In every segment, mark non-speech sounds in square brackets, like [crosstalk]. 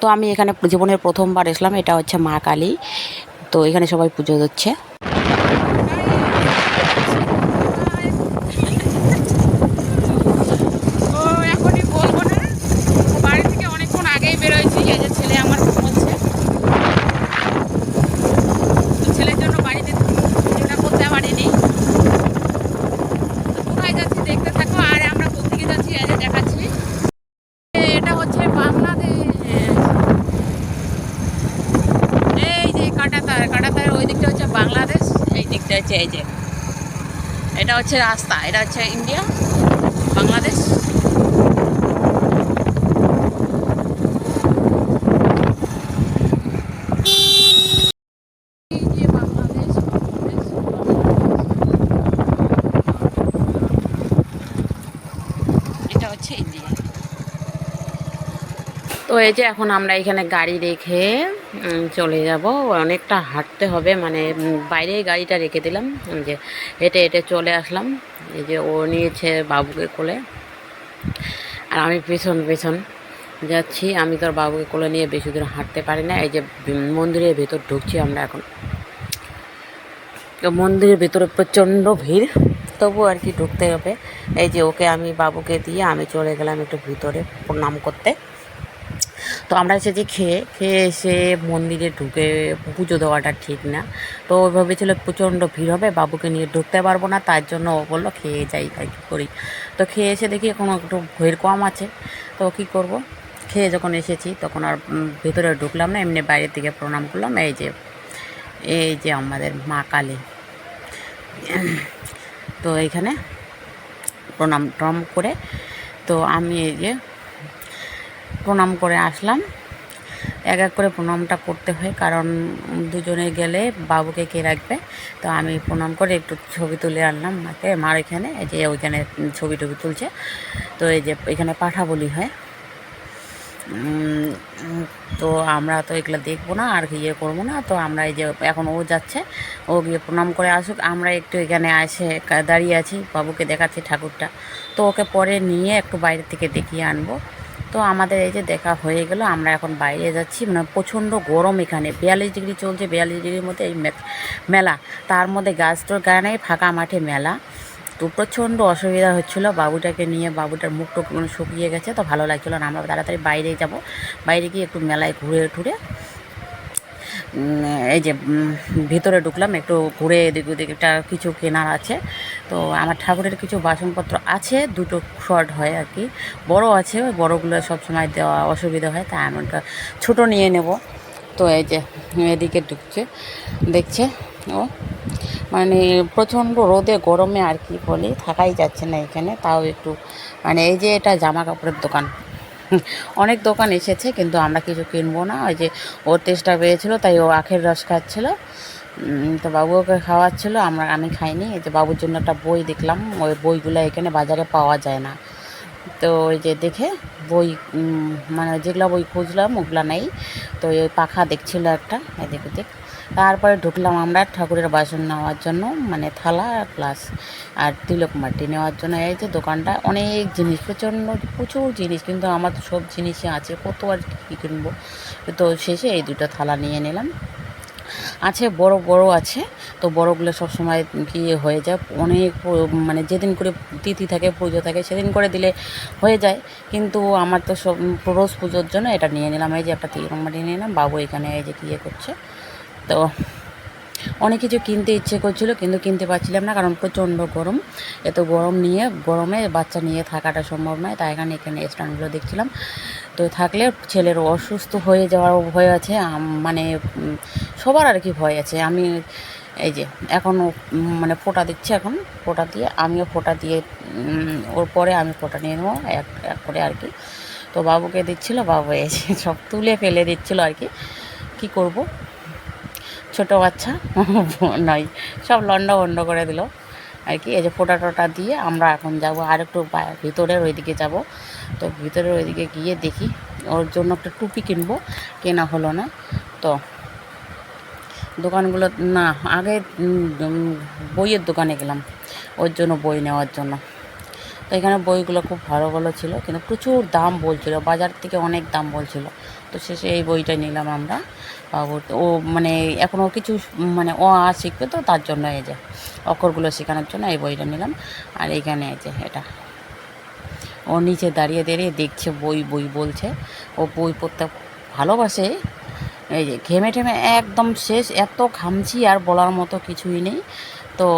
তো আমি এখানে জীবনের প্রথমবার এসলাম, এটা হচ্ছে মা কালী। তো এখানে সবাই পুজো দিচ্ছে ও এখনই বলব না বাড়ি থেকে অনেকক্ষণ আগেই বেরোয়ছি এই যে ছেলে আমার ঘুমোচ্ছে তো ছেলের জন্য বাড়িতে ভিডিওটা করতে পারিনি তো কোথায় যাচ্ছি দেখতে থাকো আর আমরা কোথেকে যাচ্ছি এই যে দেখাচ্ছি এটা হচ্ছে বাংলাদেশ এই যে কাটাতার কাটাতারের ওই দিকটা হচ্ছে বাংলাদেশ এই দিকটা হচ্ছে এই যে। এটা হচ্ছে রাস্তা এটা হচ্ছে ইন্ডিয়া বাংলাদেশ এই যে বাংলাদেশ, বাংলাদেশ, বাংলাদেশ। এটা হচ্ছে ইন্ডিয়া তো এই যে এখন আমরা এখানে গাড়ি রেখে চলে যাব। অনেকটা হাঁটতে হবে মানে বাইরে গাড়িটা রেখে দিলাম। যে হেঁটে হেঁটে চলে আসলাম। এই যে ও নিয়েছে বাবুকে কোলে। আর আমি পেছন পেছন যাচ্ছি। আমি তোর বাবুকে কোলে নিয়ে বেশি দূর হাঁটতে পারি না। এই যে মন্দিরের ভেতর ঢুকছি আমরা এখন। তো মন্দিরের ভেতরে প্রচণ্ড ভিড়। তবু আর কি ঢুকতে হবে। এই যে ওকে আমি, বাবুকে দিয়ে আমি চলে গেলাম একটু ভিতরে প্রণাম করতে। তো আমরা এসেছি খেয়ে খেয়ে এসে মন্দিরে ঢুকে পুজো দেওয়াটা ঠিক না। তো ভেবেছিল প্রচণ্ড ভিড় হবে, বাবুকে নিয়ে ঢুকতে পারব না, তার জন্য ও বলল খেয়ে যাই তাই কী করি। তো খেয়ে এসে দেখি এখন একটু ভয়ের কম আছে, তো কী করব? খেয়ে যখন এসেছি তখন আর ভেতরে ঢুকলাম না, এমনি বাইরের দিকে প্রণাম করলাম, এই যে এই যে আমাদের মা কালী। তো এইখানে প্রণাম টনাম করে, তো আমি এই যে প্রণাম করে আসলাম। এক এক করে প্রণামটা করতে হয়, কারণ দুজনে গেলে বাবুকে কে রাখবে? তো আমি প্রণাম করে একটু ছবি তুলে আনলাম মাকে। মার এখানে, এই যে ওইখানে ছবি টবি তুলছে। তো এই যে এখানে পাঠা বলি হয়। তো আমরা তো এগুলো দেখব না, আর ইয়ে করব না। তো আমরা এই যে এখন ও যাচ্ছে, ও গিয়ে প্রণাম করে আসুক। আমরা একটু এখানে আসে দাঁড়িয়ে আছি, বাবুকে দেখাচ্ছি ঠাকুরটা। তো ওকে পরে নিয়ে একটু বাইরে থেকে দেখিয়ে আনব। তো আমাদের এই যে দেখা হয়ে গেল আমরা এখন বাইরে যাচ্ছি। মানে প্রচণ্ড গরম এখানে। বিয়াল্লিশ ডিগ্রি চলছে বিয়াল্লিশ ডিগ্রির মধ্যে এই মেলা। তার মধ্যে গাছ তোর গায়ে ফাঁকা মাঠে মেলা। তো প্রচণ্ড অসুবিধা হচ্ছিল। বাবুটাকে নিয়ে বাবুটার মুখ টুক মানে শুকিয়ে গেছে তো ভালো লাগছিল না। আমরা তাড়াতাড়ি বাইরে যাব। বাইরে গিয়ে একটু মেলায় ঘুরে উম, এই যে ভিতরে ঢুকলাম। একটু ঘুরে এদিক ওদিক একটা কিছু কেনার আছে। তো আমার ঠাকুরের কিছু বাসনপত্র আছে, দুটো শর্ট হয় আর কি। বড় আছে, ওই বড়োগুলো সবসময় দেওয়া অসুবিধা হয়, তাই আমি ওটা ছোটো নিয়ে নেব। তো এই যে এদিকে ঢুকছে, দেখছে ও। মানে প্রচণ্ড রোদে, গরমে আর কি বলি, থাকাই যাচ্ছে না এখানে, তাও একটু মানে এই যে এটা জামা কাপড়ের দোকান। [laughs] অনেক দোকান এসেছে, কিন্তু আমরা কিছু কিনবো না, ওই যে ওর টেস্টটা পেয়েছিলো, তাই ও আখের রস খাচ্ছিলো। তো বাবু ওকে খাওয়াচ্ছিলো, আমরা, আমি খাইনি। এই যে বাবুর জন্য একটা বই দেখলাম, ওই বইগুলো এখানে বাজারে পাওয়া যায় না। তো ওই যে দেখে বই মানে যেগুলো বই খুঁজলাম, ওগুলো নেই। তো ওই পাখা দেখছিল একটা, এদিক ওদিক। তারপরে ঢুকলাম আমরা ঠাকুরের বাসন নেওয়ার জন্য মানে থালা প্লাস আর তিলক মাটি নেওয়ার জন্য। এই যে দোকানটা, অনেক জিনিস, প্রচণ্ড, প্রচুর জিনিস, কিন্তু আমার সব জিনিসই আছে, কত আর কী কিনবো? তো শেষে এই দুটো থালা নিয়ে নিলাম। আছে, বড় বড় আছে। তো বড়গুলো সব সময় কি হয়ে যায়। অনেক মানে যেদিন করে তিথি থাকে, পুজো থাকে, সেদিন করে দিলে হয়ে যায়। কিন্তু আমার তো সব, রোজ পুজোর জন্য এটা নিয়ে নিলাম। এই যে একটা তিলক মাটি নিয়ে নিলাম বাবু এখানে এই যে ইয়ে করছে। তো অনেক কিছু কিনতে ইচ্ছে করছিল, কিন্তু কিনতে পারছিলাম না, কারণ প্রচণ্ড গরম। এত গরম নিয়ে, গরমে বাচ্চা নিয়ে থাকাটা সম্ভব নয়। তাই এখানে এখানে স্ট্যান্ডগুলো দেখছিলাম। তো থাকলে ছেলের অসুস্থ হয়ে যাওয়ার ভয় আছে মানে সবার আর কি ভয় আছে। আমি এই যে, এখন মানে ফোঁটা দিচ্ছে এখন, ফোঁটা দিয়ে, আমিও ফোঁটা দিয়ে ওর পরে আমি ফোঁটা নিয়ে নেব, এক এক করে আর কি। তো বাবুকে দিচ্ছিল, বাবু এসে সব তুলে ফেলে দিচ্ছিল আর কি। কী করব? ছোটো বাচ্চা, নয়, সব লন্ডা বন্ড করে দিল। আর কি, এই যে ফোটা টোটা দিয়ে আমরা এখন যাব আর একটু ভিতরের ওইদিকে যাব। তো ভিতরের ওইদিকে গিয়ে দেখি, ওর জন্য একটা টুপি কিনবো, কেনা হলো না। তো দোকানগুলো, না, আগে বইয়ের দোকানে গেলাম, ওর জন্য বই নেওয়ার জন্য। তো এখানে বইগুলো খুব ভালো ভালো ছিল, কিন্তু প্রচুর দাম বলছিল, বাজার থেকে অনেক দাম বলছিল। তো শেষে এই বইটা নিলাম আমরা। ও মানে এখনও কিছু মানে ও আ শিখবে তো, তার জন্য এই যে অক্ষরগুলো শেখানোর জন্য এই বইটা নিলাম। আর এইখানে এই যে এটা। ও নিচে দাঁড়িয়ে দাঁড়িয়ে দেখছে বই বই বলছে। ও বই পড়তে ভালোবাসে। এই যে ঘেমে ঠেমে একদম শেষ, এত ঘামছি আর বলার মতো কিছুই নেই। তো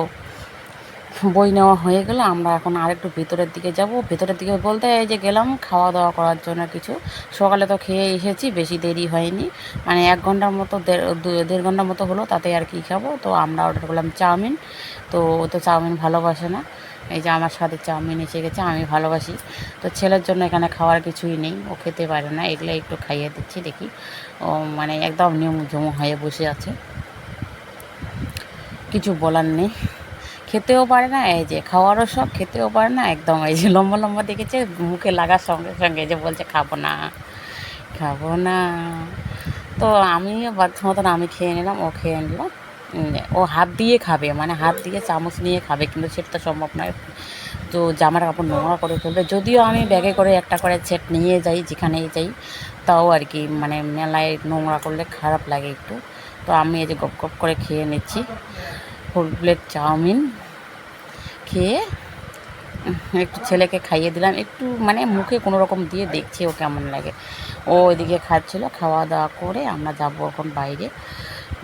বই নেওয়া হয়ে গেলে আমরা এখন আরেকটু ভেতরের দিকে যাব। ভেতরের দিকে বলতে এই যে গেলাম খাওয়া দাওয়া করার জন্য কিছু। সকালে তো খেয়ে এসেছি, বেশি দেরি হয়নি। মানে এক ঘণ্টার মতো দেড় ঘণ্টার মতো হলো, তাতে আর কি খাব। তো আমরা অর্ডার করলাম চাউমিন। তো ও তো চাউমিন ভালোবাসে না। এই যে আমার সাথে চাউমিন এসে গেছে, আমি ভালোবাসি। তো ছেলের জন্য এখানে খাওয়ার কিছুই নেই। ও খেতে পারে না, এগুলো একটু খাইয়ে দিচ্ছি, দেখি। ও মানে একদম নিয়ম জমো হয়ে বসে আছে। কিছু বলার নেই। খেতেও পারে না, এই যে খাওয়ারও শখ, খেতেও পারে না, একদম এই যে লম্বা লম্বা দেখেছে, মুখে লাগার সঙ্গে সঙ্গে যে বলছে, খাব না খাব না। তো আমি বাধ্য মতন আমি খেয়ে নিলাম, ও খেয়ে নিল। ও হাত দিয়ে খাবে মানে হাত দিয়ে চামচ নিয়ে খাবে, কিন্তু সেটা তো সম্ভব নয়। তো জামার কাপড় নোংরা করে ফেলবে, যদিও আমি ব্যাগে করে একটা করে সেট নিয়ে যাই, যেখানেই যাই, তাও আর কি মানে মেলায় নোংরা করলে খারাপ লাগে একটু। তো আমি এই যে গপ গপ করে খেয়ে নিচ্ছি। ফুল প্লেট চাউমিন খেয়ে একটু ছেলেকে খাইয়ে দিলাম। একটু মানে মুখে কোনো রকম দিয়ে দেখছি ও কেমন লাগে। ও ওইদিকে খাচ্ছিলো, খাওয়া দাওয়া করে আমরা যাব এখন বাইরে।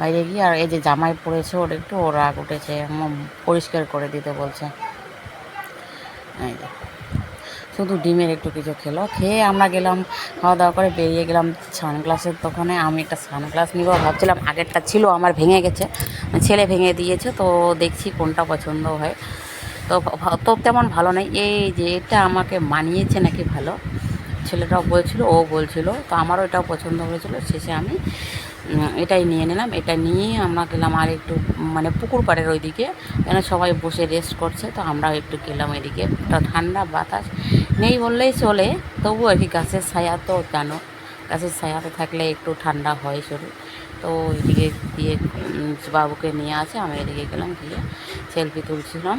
বাইরে গিয়ে আর এই যে জামাই পড়েছে ওর একটু ও রাগ উঠেছে পরিষ্কার করে দিতে বলছে। এই শুধু ডিমের একটু কিছু খেলো। খেয়ে আমরা গেলাম খাওয়া দাওয়া করে বেরিয়ে গেলাম সানগ্লাসের দোকানে। আমি একটা সানগ্লাস নিব, ভাবছিলাম আগেরটা ছিল, আমার ভেঙে গেছে। ছেলে ভেঙে দিয়েছে, তো দেখছি কোনটা পছন্দ হয়। তো তো তেমন ভালো নেই। এই যে এটা আমাকে মানিয়েছে নাকি ভালো, ছেলেটাও বলছিল, ও বলছিল, তো আমারও এটাও পছন্দ হয়েছিল। শেষে আমি এটাই নিয়ে নিলাম। এটা নিয়ে আমরা গেলাম আর একটু মানে পুকুর পাড়ের ওইদিকে এখানে সবাই বসে রেস্ট করছে, তো আমরাও একটু গেলাম এদিকে। ঠান্ডা বাতাস নেই বললেই চলে তবু আর কি গাছের ছায়া তো জানো, গাছের ছায়াতে থাকলে একটু ঠান্ডা হয় শরীর। তো এদিকে দিয়ে বাবুকে নিয়ে আসে আমি এদিকে গেলাম, গিয়ে সেলফি তুলছিলাম।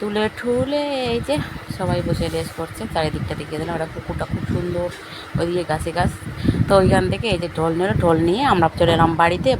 তুলে ঠুলে এই যে সবাই বসে রেস্ট করছে, চারিদিকটা দেখিয়ে দিলাম। ওরা পুকুরটা খুব সুন্দর, ওইদিকে গাছে গাছ। তো ওইখান থেকে এই যে ঢোল নিল ঢোল নিয়ে আমরা চলে এলাম বাড়িতে